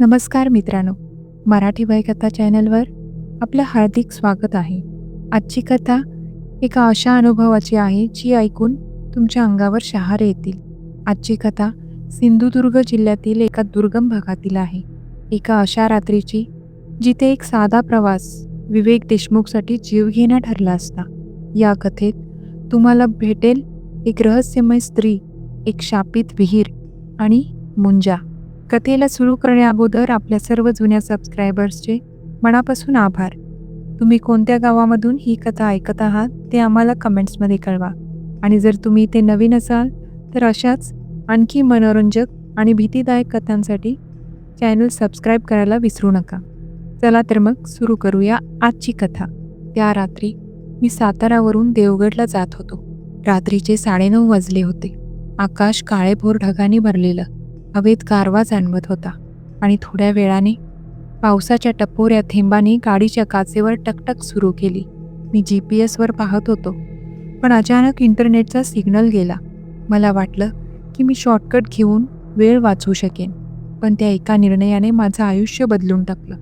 नमस्कार मित्रांनो मराठी वयकथा चॅनलवर आपलं हार्दिक स्वागत आहे. आजची कथा एका अशा अनुभवाची आहे जी ऐकून तुमच्या अंगावर शहारे येतील. आजची कथा सिंधुदुर्ग जिल्ह्यातील एका दुर्गम भागातील आहे. एका अशा रात्रीची जिथे एक साधा प्रवास विवेक देशमुखसाठी जीवघेणा ठरला असता. या कथेत तुम्हाला भेटेल एक रहस्यमय स्त्री एक शापित विहीर आणि मुंजा. कथेला सुरू करण्याअगोदर आपल्या सर्व जुन्या सबस्क्रायबर्सचे मनापासून आभार. तुम्ही कोणत्या गावामधून ही कथा ऐकत आहात ते आम्हाला कमेंट्समध्ये कळवा. आणि जर तुम्ही ते नवीन असाल तर अशाच आणखी मनोरंजक आणि भीतीदायक कथांसाठी चॅनल सबस्क्राईब करायला विसरू नका. चला तर मग सुरू करूया आजची कथा. त्या रात्री मी सातारावरून देवगडला जात होतो. रात्रीचे साडेनऊ वाजले होते. आकाश काळेभोर ढगांनी भरलेलं. हवेत गारवा जाणवत होता आणि थोड्या वेळाने पावसाच्या टपोऱ्या थेंबाने गाडीच्या काचेवर टकटक सुरू केली. मी जी पी एसवर पाहत होतो पण अचानक इंटरनेटचा सिग्नल गेला. मला वाटलं की मी शॉर्टकट घेऊन वेळ वाचवू शकेन पण त्या एका निर्णयाने माझं आयुष्य बदलून टाकलं.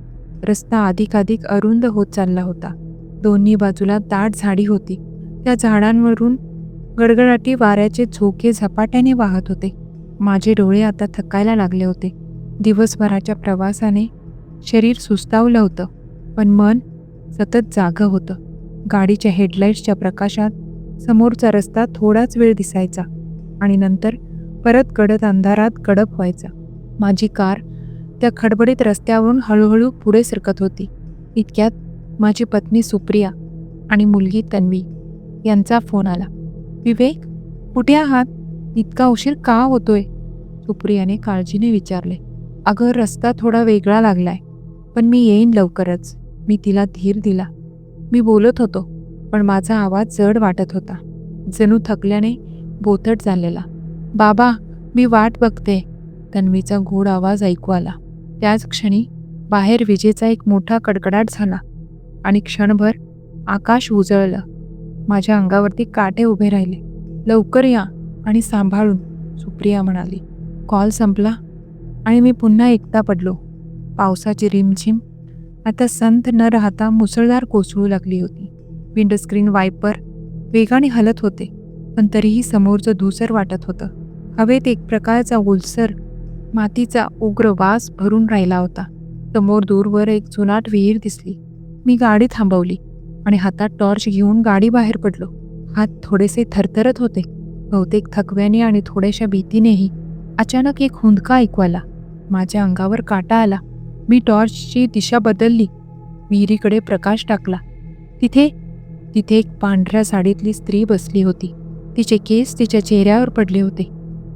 रस्ता अधिकाधिक अरुंद होत चालला होता. दोन्ही बाजूला दाट झाडी होती. त्या झाडांवरून गडगडाटी वाऱ्याचे झोके झपाट्याने वाहत होते. माझे डोळे आता थकायला लागले होते. दिवसभराच्या प्रवासाने शरीर सुस्तावलं होतं पण मन सतत जागं होतं. गाडीच्या हेडलाईट्सच्या प्रकाशात समोरचा रस्ता थोडाच वेळ दिसायचा आणि नंतर परत गडद अंधारात गडप व्हायचा. माझी कार त्या खडबडीत रस्त्यावरून हळूहळू पुढे सरकत होती. इतक्यात माझी पत्नी सुप्रिया आणि मुलगी तन्वी यांचा फोन आला. विवेक कुठे आहात? इतका उशीर का होतोय? सुप्रियाने काळजीने विचारले अगं रस्ता थोडा वेगळा लागलाय पण मी येईन लवकरच. मी तिला धीर दिला. मी बोलत होतो पण माझा आवाज जड वाटत होता. जणू थकल्याने बोथट झालेला बाबा मी वाट बघते. तन्वीचा गोड आवाज ऐकू आला. त्याच क्षणी बाहेर विजेचा एक मोठा कडकडाट झाला आणि क्षणभर आकाश उजळलं. माझ्या अंगावरती काटे उभे राहिले. लवकर या आणि सांभाळून सुप्रिया म्हणाली. कॉल संपला आणि मी पुन्हा एकटा पडलो. पावसाची रिमझिम. आता संत न राहता मुसळधार कोसळू लागली होती. विंडोस्क्रीन वायपर वेगाने हलत होते पण तरीही समोरचं धुसर वाटत होतं. हवेत एक प्रकारचा ओलसर मातीचा उग्र वास भरून राहिला होता. समोर दूरवर एक जुनाट विहीर दिसली. मी गाडी थांबवली आणि हातात टॉर्च घेऊन गाडी बाहेर पडलो. हात थोडेसे थरथरत होते. बहुतेक थकव्याने आणि थोड्याशा भीतीनेही अचानक एक हुंदका ऐकू आला. माझ्या अंगावर काटा आला. मी टॉर्चची दिशा बदलली. विहिरीकडे प्रकाश टाकला. तिथे तिथे एक पांढऱ्या साडीतली स्त्री बसली होती. तिचे केस तिच्या चेहऱ्यावर पडले होते.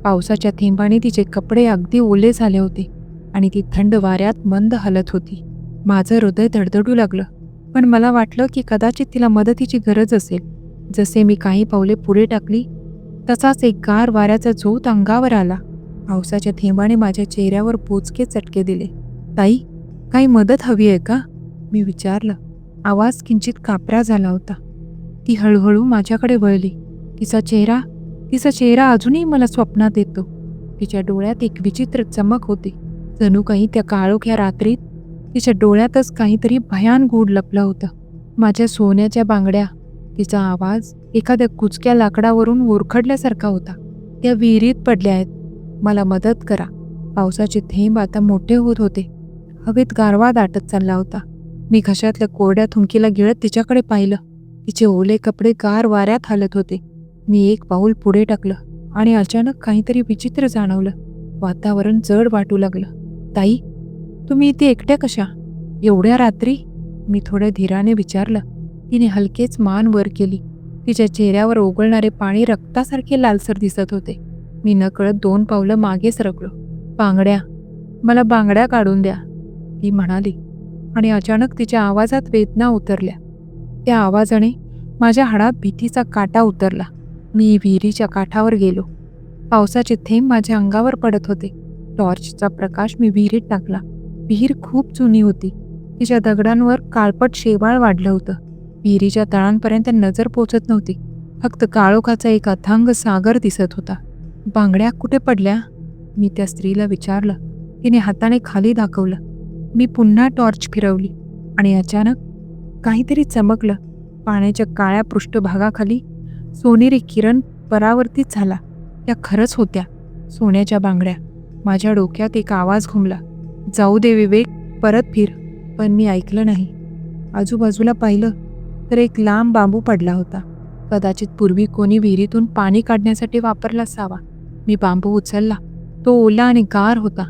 पावसाच्या थेंबाने तिचे कपडे अगदी ओले झाले होते आणि ती थंड वाऱ्यात मंद हलत होती. माझं हृदय धडधडू लागलं. पण मला वाटलं की कदाचित तिला मदतीची गरज असेल. जसे मी काही पावले पुढे टाकली तसाच एक गार वाऱ्याचा झोत अंगावर आला. पावसाच्या थेंबाने माझ्या चेहऱ्यावर पोचके चटके दिले. ताई काही मदत हवी आहे का? मी विचारलं. आवाज किंचित कापरा झाला होता. ती हळूहळू माझ्याकडे वळली. तिचा चेहरा तिचा चेहरा अजूनही मला स्वप्नात येतो. तिच्या डोळ्यात एक विचित्र चमक होती. जणू काही त्या काळोख्या रात्रीत तिच्या डोळ्यातच काहीतरी भयान गूढ लपलं होतं. माझ्या सोन्याच्या बांगड्या तिचा आवाज एखाद्या कुचक्या लाकडावरून ओरखडल्यासारखा होता. त्या विहिरीत पडल्या आहेत. मला मदत करा. पावसाचे थेंब आता मोठे होत होते. हवेत गारवा दाटत चालला होता. मी घशातल्या कोरड्या थुंकीला गिळत तिच्याकडे पाहिलं. तिचे ओले कपडे गार वाऱ्यात हालत होते. मी एक पाऊल पुढे टाकलं आणि अचानक काहीतरी विचित्र जाणवलं. वातावरण जड वाटू लागलं. ताई तुम्ही इथे एकट्या कशा? एवढ्या रात्री? मी थोड्या धीराने विचारलं. तिने हलकेच मान वर केली. तिच्या चेहऱ्यावर ओघळणारे पाणी रक्तासारखे लालसर दिसत होते. मी नकळत दोन पावलं मागे सरकलो. बांगड्या. मला बांगड्या काढून द्या ती म्हणाली आणि अचानक तिच्या आवाजात वेदना उतरल्या. त्या आवाजाने माझ्या हाडात भीतीचा काटा उतरला. मी विहिरीच्या काठावर गेलो. पावसाचे थेंब माझ्या अंगावर पडत होते. टॉर्चचा प्रकाश मी विहिरीत टाकला. विहीर खूप जुनी होती. तिच्या दगडांवर काळपट शेवाळ वाढलं होतं. विहिरीच्या तळांपर्यंत नजर पोचत नव्हती. फक्त काळोखाचा एक अथांग सागर दिसत होता. बांगड्या कुठे पडल्या? मी त्या स्त्रीला विचारलं. तिने हाताने खाली दाखवलं. मी पुन्हा टॉर्च फिरवली आणि अचानक काहीतरी चमकलं. पाण्याच्या काळ्या पृष्ठभागाखाली सोनेरी किरण परावर्तित झाला. त्या खरंच होत्या. सोन्याच्या बांगड्या. माझ्या डोक्यात एक आवाज घुमला. जाऊ दे विवेक परत फिर. पण मी ऐकलं नाही. आजूबाजूला पाहिलं तर एक लांब बांबू पडला होता. कदाचित पूर्वी कोणी विहिरीतून पाणी काढण्यासाठी वापरला असावा. मी बांबू उचलला. तो ओला आणि गार होता.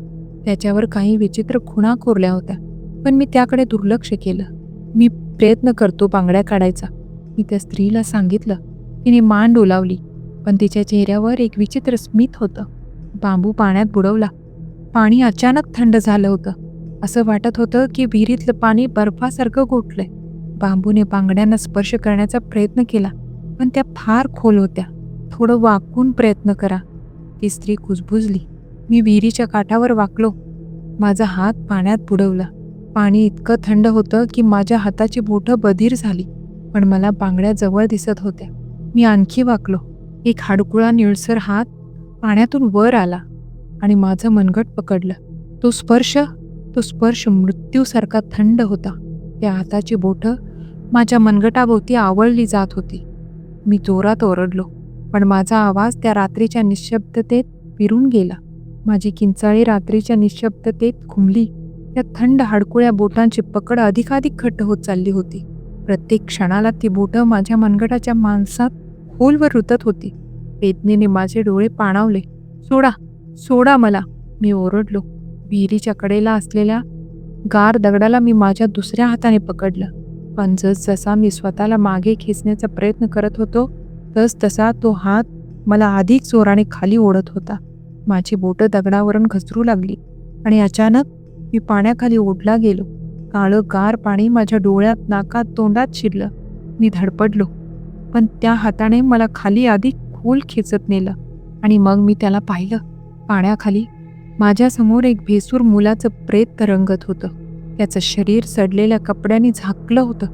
त्याच्यावर काही विचित्र खुणा कोरल्या होत्या. पण मी त्याकडे दुर्लक्ष केलं. मी प्रयत्न करतो बांगड्या काढायचा. मी त्या स्त्रीला सांगितलं. तिने मान डोलावली. पण तिच्या चेहऱ्यावर एक विचित्र स्मित होतं. बांबू पाण्यात बुडवला. पाणी अचानक थंड झालं होतं. असं वाटत होतं की विहिरीतलं पाणी बर्फासारखं गोठलंय बांबूने बांगड्यांना स्पर्श करण्याचा प्रयत्न केला. पण त्या फार खोल होत्या. थोडं वाकून प्रयत्न करा. ती स्त्री कुजबुजली. मी विहिरीच्या काठावर वाकलो. माझा हात पाण्यात बुडवला. पाणी इतकं थंड होतं की माझ्या हाताची बोटं बधीर झाली पण मला बांगड्या जवळ दिसत होत्या. मी आणखी वाकलो. एक हाडकुळा निळसर हात पाण्यातून वर आला आणि माझं मनगट पकडलं. तो स्पर्श तो स्पर्श मृत्यूसारखा थंड होता. त्या हाताची बोटं माझ्या मनगटाभोवती आवळली जात होती. मी जोरात ओरडलो. पण माझा आवाज त्या रात्रीच्या निशब्दतेत विरून गेला. माझी किंचाळी रात्रीच्या निशब्दतेत खुंबली. त्या थंड हाडकुळ्या बोटांची पकड अधिकाधिक घट्ट होत चालली होती. प्रत्येक क्षणाला ती बोटं माझ्या मनगटाच्या माणसात खोलवर रुतत होती. वेदनेने माझे डोळे पाणावले. सोडा सोडा मला मी ओरडलो. विहिरीच्या कडेला असलेल्या गार दगडाला मी माझ्या दुसऱ्या हाताने पकडलं. पण जसजसा मी स्वतःला मागे खेचण्याचा प्रयत्न करत होतो तस तसा तो हात मला अधिक जोराने खाली ओढत होता. माझी बोटं दगडावरून घसरू लागली आणि अचानक मी पाण्याखाली ओढला गेलो. काळं गार पाणी माझ्या डोळ्यात नाकात तोंडात शिरलं. मी धडपडलो पण त्या हाताने मला खाली अधिक खोल खेचत नेलं आणि मग मी त्याला पाहिलं. पाण्याखाली माझ्यासमोर एक भेसूर मुलाचं प्रेत तरंगत होतं. त्याचं शरीर सडलेल्या कपड्यांनी झाकलं होतं.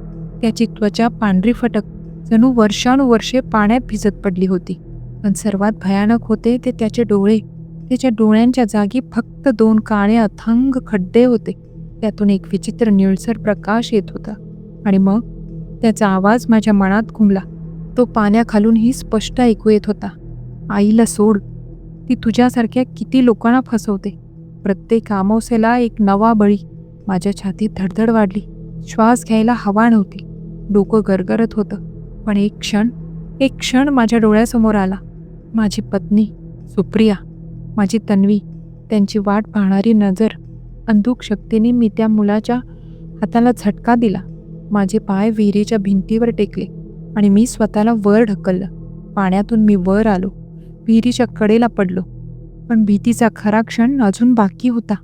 त्याची त्वचा पांढरी फटक जणू वर्षानुवर्षे पाण्यात भिजत पडली होती. पण सर्वात भयानक होते ते त्याचे डोळे. त्याच्या डोळ्यांच्या जागी फक्त दोन काळे अथंग खड्डे होते. त्यातून एक विचित्र निळसर प्रकाश येत होता. आणि मग? त्याचा आवाज माझ्या मनात घुमला. तो पाण्याखालूनही स्पष्ट ऐकू येत होता. आईला सोड. ती तुझ्यासारख्या किती लोकांना फसवते. प्रत्येक अमावस्येला एक नवा बळी. माझ्या छातीत धडधड वाढली. श्वास घ्यायला हवा नव्हती. डोकं गरगरत होतं. पण एक क्षण एक क्षण माझ्या डोळ्यासमोर आला. माझी पत्नी सुप्रिया माझी तन्वी त्यांची वाट पाहणारी नजर अंधुक शक्तीने मी त्या मुलाच्या हाताला झटका दिला. माझे पाय विहिरीच्या भिंतीवर टेकले आणि मी स्वतःला वर ढकललं. पाण्यातून मी वर आलो. विहिरीच्या कडेला पडलो. पण भीतीचा खरा क्षण अजून बाकी होता.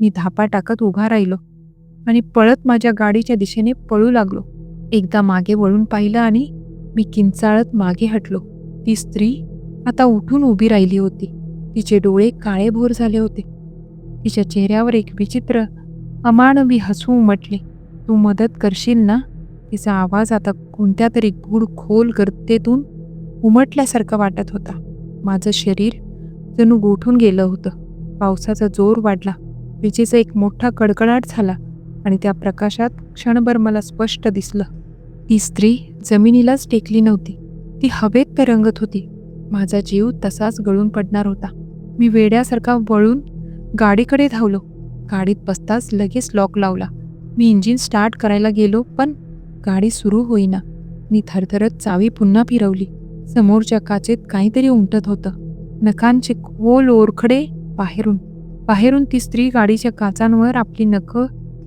मी धापा टाकत उभा राहिलो आणि पळत माझ्या गाडीच्या दिशेने पळू लागलो. एकदा मागे वळून पाहिलं आणि मी किंचाळत मागे हटलो. ती स्त्री आता उठून उभी राहिली होती. तिचे डोळे काळेभोर झाले होते. तिच्या चेहऱ्यावर एक विचित्र अमानवी हसू उमटले. तू मदत करशील ना? तिचा आवाज आता कोणत्या तरी गूढ खोल गर्तेतून उमटल्यासारखं वाटत होता. माझं शरीर जणू गोठून गेलं होतं. पावसाचा जोर वाढला. विजेचा एक मोठा कडकडाट झाला आणि त्या प्रकाशात क्षणभर मला स्पष्ट दिसलं. ती स्त्री जमिनीलाच टेकली नव्हती. ती हवेत तरंगत होती. माझा जीव तसाच गळून पडणार होता. मी वेड्यासारखा वळून गाडीकडे धावलो. गाडीत बसताच लगेच लॉक लावला. मी इंजिन स्टार्ट करायला गेलो पण गाडी सुरू होईना. मी थरथरत चावी पुन्हा फिरवली. समोरच्या काचेत काहीतरी उमटत होतं. नखांचे खोल ओरखडे बाहेरून. बाहेरून ती स्त्री गाडीच्या काचांवर आपली नखं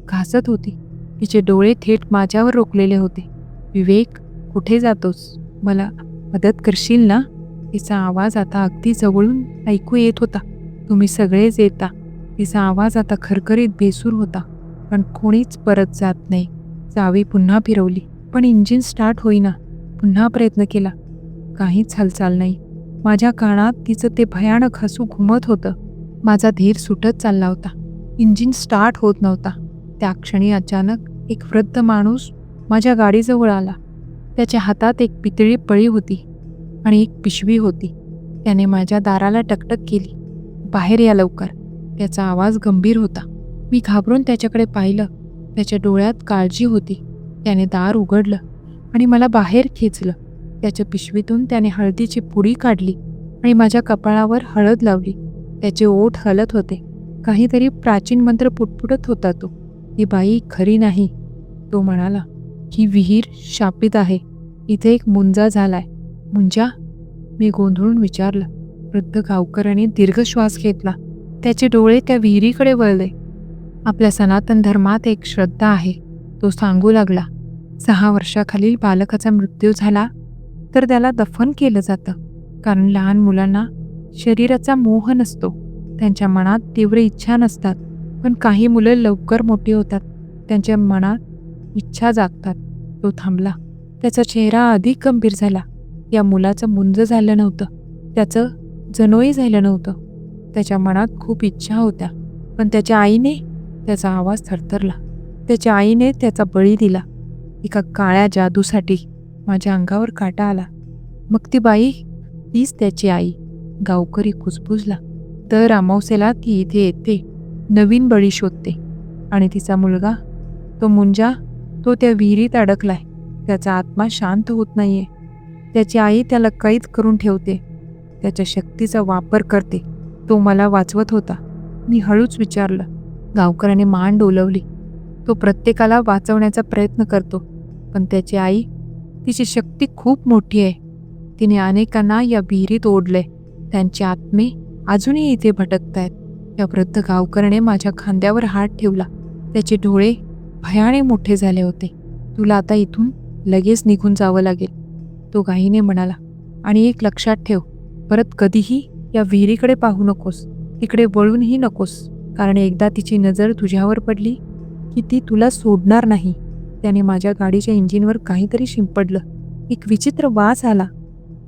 घासत होती. तिचे डोळे थेट माझ्यावर रोखलेले होते. विवेक कुठे जातोस? मला मदत करशील ना? तिचा आवाज आता अगदी जवळून ऐकू येत होता. तुम्ही सगळेच येता. तिचा आवाज आता खरखरीत बेसूर होता. पण कोणीच परत जात नाही. चावी पुन्हा फिरवली. पण इंजिन स्टार्ट होईना. पुन्हा प्रयत्न केला. काहीच हालचाल नाही. माझ्या कानात तिचं ते भयानक हसू घुमत होतं. माझा धीर सुटत चालला होता. इंजिन स्टार्ट होत नव्हता. त्या क्षणी अचानक एक वृद्ध माणूस माझ्या गाडीजवळ आला. त्याच्या हातात एक पितळी पळी होती आणि एक पिशवी होती. त्याने माझ्या दाराला टकटक केली. बाहेर या लवकर. त्याचा आवाज गंभीर होता. मी घाबरून त्याच्याकडे पाहिलं. त्याच्या डोळ्यात काळजी होती. त्याने दार उघडलं आणि मला बाहेर खेचलं. त्याच्या पिशवीतून त्याने हळदीची पुडी काढली आणि माझ्या कपाळावर हळद लावली. त्याचे ओठ हलत होते. काहीतरी प्राचीन मंत्र पुटपुटत होता तो. ती बाई खरी नाही तो म्हणाला. ही विहीर शापित आहे. इथे एक मुंजा झालाय. मुंजा? मी गोंधळून विचारलं. वृद्ध गावकऱ्याने दीर्घ श्वास घेतला. त्याचे डोळे त्या विहिरीकडे वळले. आपल्या सनातन धर्मात एक श्रद्धा आहे. तो सांगू लागला सहा वर्षाखालील बालकाचा मृत्यू झाला तर त्याला दफन केलं जातं. कारण लहान मुलांना शरीराचा मोह नसतो. त्यांच्या मनात तीव्र इच्छा नसतात. पण काही मुलं लवकर मोठी होतात. त्यांच्या मनात इच्छा जागतात. तो थांबला. त्याचा चेहरा अधिक गंभीर झाला. या मुलाचं मुंज झालं नव्हतं. त्याचं जनोई झालं नव्हतं. त्याच्या मनात खूप इच्छा होत्या. पण त्याच्या आईने त्याचा आवाज थरथरला. त्याच्या आईने त्याचा बळी दिला. एका काळ्या जादूसाठी माझ्या अंगावर काटा आला. मग ती बाई तीच त्याची आई. गावकरी कुजबुजला तर अमावसेला ती इथे येते. नवीन बळी शोधते. आणि तिचा मुलगा तो मुंजा तो त्या विहिरीत अडकलाय. त्याचा आत्मा शांत होत नाहीये. त्याची आई त्याला कैद करून ठेवते. त्याच्या शक्तीचा वापर करते. तो मला वाचवत होता. मी हळूच विचारलं. गावकऱ्याने मान डोलवली. तो प्रत्येकाला वाचवण्याचा प्रयत्न करतो. पण त्याची आई तिची शक्ती खूप मोठी आहे. तिने अनेकांना या विहिरीत ओढले त्यांचे आत्मे अजूनही इथे भटकत आहेत या वृद्ध गावकऱ्याने माझ्या खांद्यावर हात ठेवला. त्याचे डोळे भयाने मोठे झाले होते. तुला आता इथून लगेच निघून जावं लागेल. तो गाईने म्हणाला आणि एक लक्षात ठेव परत कधीही या विहिरीकडे पाहू नकोस. तिकडे वळूनही नकोस. कारण एकदा तिची नजर तुझ्यावर पडली की ती तुला सोडणार नाही. त्याने माझ्या गाडीच्या इंजिनवर काहीतरी शिंपडलं. एक विचित्र वास आला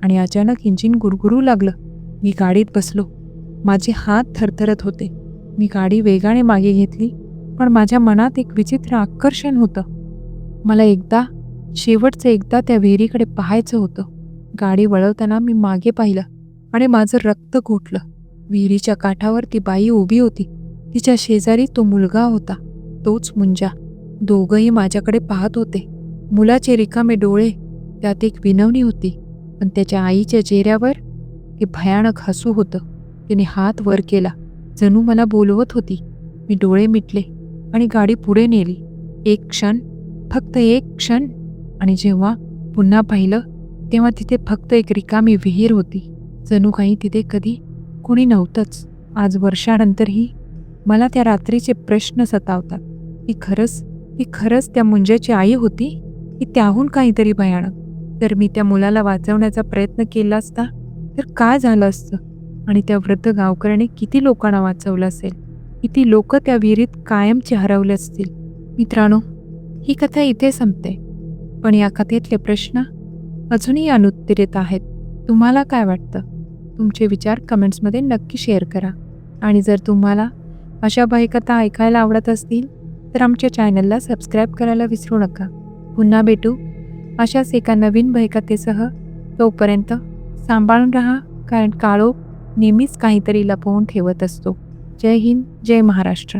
आणि अचानक इंजिन गुरगुरू लागलं. मी गाडीत बसलो. माझे हात थरथरत होते. मी गाडी वेगाने मागे घेतली पण माझ्या मनात एक विचित्र आकर्षण होतं. मला एकदा शेवटचं एकदा त्या विहिरीकडे पाहायचं होतं. गाडी वळवताना मी मागे पाहिलं आणि माझं रक्त घोटलं. विहिरीच्या काठावर ती बाई उभी होती. तिच्या शेजारी तो मुलगा होता. तोच मुंजा. दोघंही माझ्याकडे पाहत होते. मुलाचे रिकामे डोळे. त्यात एक विनवणी होती. पण त्याच्या आईच्या चेहऱ्यावर ते भयानक हसू होतं. तिने हात वर केला. जणू मला बोलवत होती. मी डोळे मिटले आणि गाडी पुढे नेली. एक क्षण फक्त एक क्षण. आणि जेव्हा पुन्हा पाहिलं तेव्हा तिथे फक्त एक रिकामी विहीर होती. जणू काही तिथे कधी कुणी नव्हतंच. आज वर्षानंतरही मला त्या रात्रीचे प्रश्न सतावतात. की खरंच ही खरंच त्या मुंज्याची आई होती? की त्याहून काहीतरी भयानक. तर मी त्या मुलाला वाचवण्याचा प्रयत्न केला असता तर काय झालं असतं? आणि त्या वृद्ध गावकऱ्याने किती लोकांना वाचवलं असेल? किती लोक त्या विहिरीत कायमचे हरवले असतील? मित्रांनो ही कथा इथे संपते. पण या कथेतले प्रश्न अजूनही अनुत्तरित आहेत. तुम्हाला काय वाटतं? तुमचे विचार कमेंट्समध्ये नक्की शेअर करा. आणि जर तुम्हाला अशा भयकथा ऐकायला आवडत असतील तर आमच्या चॅनलला सबस्क्राईब करायला विसरू नका. पुन्हा भेटू अशाच एका नवीन भयकथेसह तोपर्यंत सांभाळून राहा कारण काळोख नेहमीच काहीतरी लपवून ठेवत असतो. जय हिंद जय महाराष्ट्र.